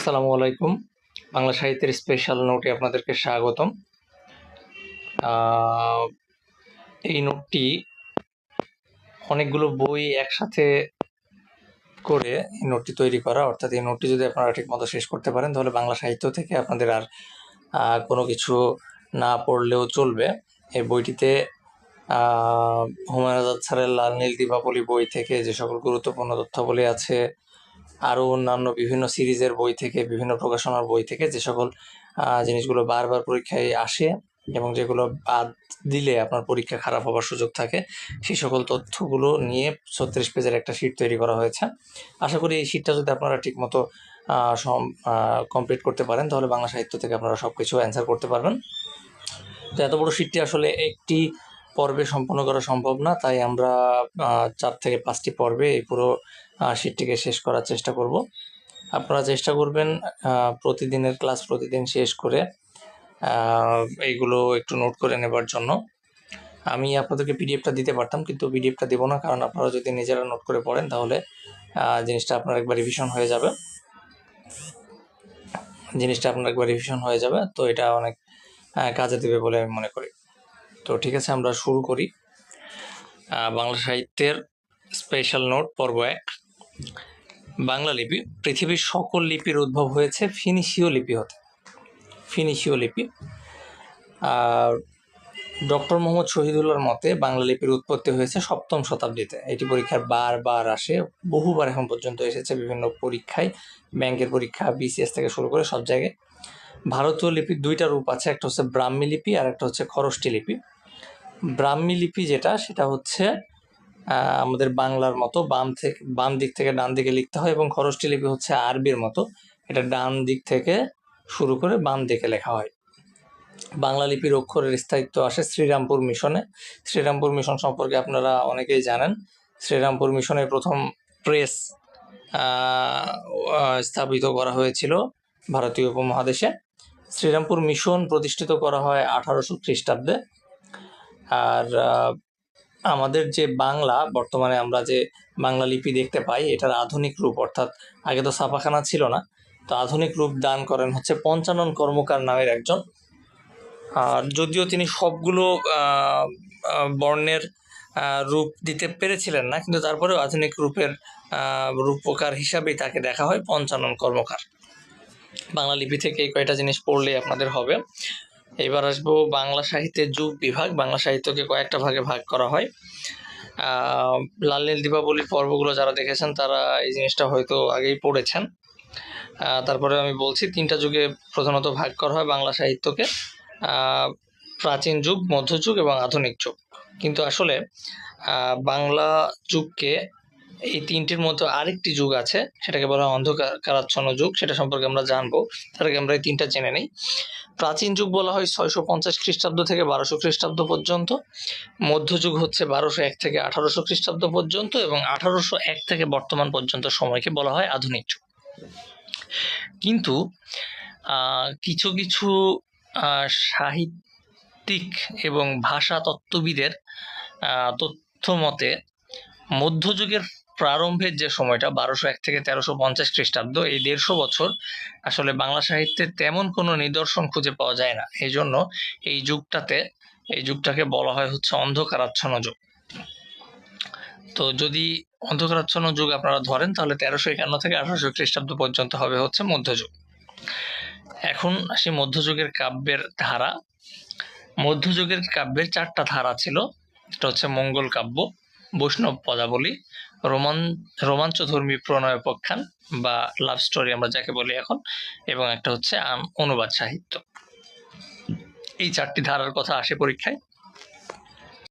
আসসালামু আলাইকুম। বাংলা সাহিত্যের স্পেশাল নোটে আপনাদেরকে স্বাগতম। এই নোটটি অনেকগুলো বই একসাথে করে এই নোটটি তৈরি করা, অর্থাৎ এই নোটটি যদি আপনারা ঠিকমতো শেষ করতে পারেন, তাহলে বাংলা সাহিত্য থেকে আপনাদের আর কোনো কিছু না পড়লেও চলবে। এই বইটিতে হুমায়ুন আজাদ স্যারের লাল নীল দীপাবলি বই থেকে যে সকল গুরুত্বপূর্ণ তথ্যাবলী আছে আরও অন্যান্য বিভিন্ন সিরিজের বই থেকে, বিভিন্ন প্রকাশনার বই থেকে যে সকল জিনিসগুলো বারবার পরীক্ষায় আসে এবং যেগুলো বাদ দিলে আপনার পরীক্ষা খারাপ হবার সুযোগ থাকে সেই সকল তথ্যগুলো নিয়ে ছত্রিশ পেজের একটা শিট তৈরি করা হয়েছে। আশা করি এই শিটটা যদি আপনারা ঠিকমতো কমপ্লিট করতে পারেন, তাহলে বাংলা সাহিত্য থেকে আপনারা সব কিছু অ্যান্সার করতে পারবেন। তো এত বড় শিটটি আসলে একটি পর্বে সম্পন্ন করা সম্ভব না, তাই আমরা চার থেকে পাঁচটি পর্বে এই পুরো শিটটিকে শেষ করার চেষ্টা করব। আপনারা চেষ্টা করবেন প্রতিদিনের ক্লাস প্রতিদিন শেষ করে এইগুলো একটু নোট করে নেবার জন্য। আমি আপনাদেরকে পিডিএফটা দিতে পারতাম, কিন্তু পিডিএফটা দেবো না, কারণ আপনারা যদি নিজেরা নোট করে পড়েন, তাহলে জিনিসটা আপনার একবার রিভিশন হয়ে যাবে। জিনিসটা আপনার একবার রিভিশন হয়ে যাবে, তো এটা অনেক কাজে দেবে বলে আমি মনে করি। তো ঠিক আছে, আমরা শুরু করি। বাংলা সাহিত্যের স্পেশাল নোট পর্ব এক। বাংলা লিপি, পৃথিবীর সকল লিপির উদ্ভব হয়েছে ফিনিশীয় লিপি হতে। ফিনিশীয় লিপি। আর ডক্টর মোহাম্মদ শহীদুল্লাহর মতে বাংলা লিপির উৎপত্তি হয়েছে সপ্তম শতাব্দীতে। এটি পরীক্ষার বারবার আসে, বহুবার এখন পর্যন্ত এসেছে বিভিন্ন পরীক্ষায়, ব্যাংকের পরীক্ষা বিসিএস থেকে শুরু করে সব জায়গায়। ভারতীয় লিপির দুইটা রূপ আছে, একটা হচ্ছে ব্রাহ্মী লিপি আর একটা হচ্ছে খরষ্টি লিপি। ব্রাহ্মী লিপি যেটা, সেটা হচ্ছে আমাদের বাংলার মতো বাম থেকে, বাম দিক থেকে ডান দিকে লিখতে হয় এবং খরষ্টি লিপি হচ্ছে আরবির মতো। এটা ডান দিক থেকে শুরু করে বাম দিকে লেখা হয়। বাংলা লিপির অক্ষরের স্থায়িত্ব আসে শ্রীরামপুর মিশনে। শ্রীরামপুর মিশন সম্পর্কে আপনারা অনেকেই জানেন। শ্রীরামপুর মিশনের প্রথম প্রেস স্থাপিত করা হয়েছিল ভারতীয় উপমহাদেশে। শ্রীরামপুর মিশন প্রতিষ্ঠিত করা হয় আঠারোশো খ্রিস্টাব্দে। আর আমাদের যে বাংলা, বর্তমানে আমরা যে বাংলা লিপি দেখতে পাই, এটার আধুনিক রূপ, অর্থাৎ আগে তো ছাপাখানা ছিল না, তো আধুনিক রূপ দান করেন হচ্ছে পঞ্চানন কর্মকার নামের একজন। আর যদিও তিনি সবগুলো বর্ণের রূপ দিতে পেরেছিলেন না, কিন্তু তারপরেও আধুনিক রূপের রূপকার হিসাবেই তাকে দেখা হয় পঞ্চানন কর্মকার। বাংলা লিপি থেকে এই কয়টা জিনিস পড়লে আপনাদের হবে। এবার আসব বাংলা সাহিত্যের যুগ বিভাগ। বাংলা সাহিত্যকে কয়েকটা ভাগে ভাগ করা হয়। লাল নীল দীপাবলির পর্বগুলো যারা দেখেছেন, তারা এই জিনিসটা হয়তো আগেই পড়েছেন। তারপরে আমি বলছি, তিনটা যুগে প্রধানত ভাগ করা হয় বাংলা সাহিত্যকে। প্রাচীন যুগ, মধ্যযুগ এবং আধুনিক যুগ। কিন্তু আসলে বাংলা যুগকে এই তিনটির মধ্যে আরেকটি যুগ আছে, সেটাকে বলা হয় অন্ধকারাচ্ছন্ন যুগ, সেটা সম্পর্কে আমরা জানব, তার আগে আমরা এই তিনটা জেনে নিই। প্রাচীন যুগ বলা হয় ছয়শো পঞ্চাশ খ্রিস্টাব্দ থেকে বারোশো খ্রিস্টাব্দ পর্যন্ত, মধ্যযুগ হচ্ছে বারোশো এক থেকে আঠারোশো খ্রিস্টাব্দ পর্যন্ত এবং আঠারোশো এক থেকে বর্তমান পর্যন্ত সময়কে বলা হয় আধুনিক যুগ। কিন্তু কিছু কিছু সাহিত্যিক এবং ভাষা তত্ত্ববিদের তথ্য মতে মধ্যযুগের প্রারম্ভের যে সময়টা বারোশো এক থেকে তেরোশো পঞ্চাশ খ্রিস্টাব্দ, এই দেড়শো বছর আসলে বাংলা সাহিত্যে তেমন কোনো নিদর্শন খুঁজে পাওয়া যায় না। এই জন্য এই যুগটাতে, এই যুগটাকে বলা হয় হচ্ছে অন্ধকারাচ্ছন্ন যুগ। তো যদি অন্ধকারাচ্ছন্ন যুগ আপনারা ধরেন, তাহলে তেরোশো একান্ন থেকে আঠারোশো খ্রিস্টাব্দ পর্যন্ত হবে হচ্ছে মধ্যযুগ। এখন আসি মধ্যযুগের কাব্যের ধারা। মধ্যযুগের কাব্যের চারটা ধারা ছিল। এটা হচ্ছে মঙ্গল কাব্য, বৈষ্ণব পদাবলী রোমান, রোমাঞ্চধর্মী প্রণয় উপাখ্যান বা লাভ স্টোরি আমরা যাকে বলি এখন, এবং একটা হচ্ছে অনুবাদ সাহিত্য। এই চারটি ধারার কথা আসে পরীক্ষায়।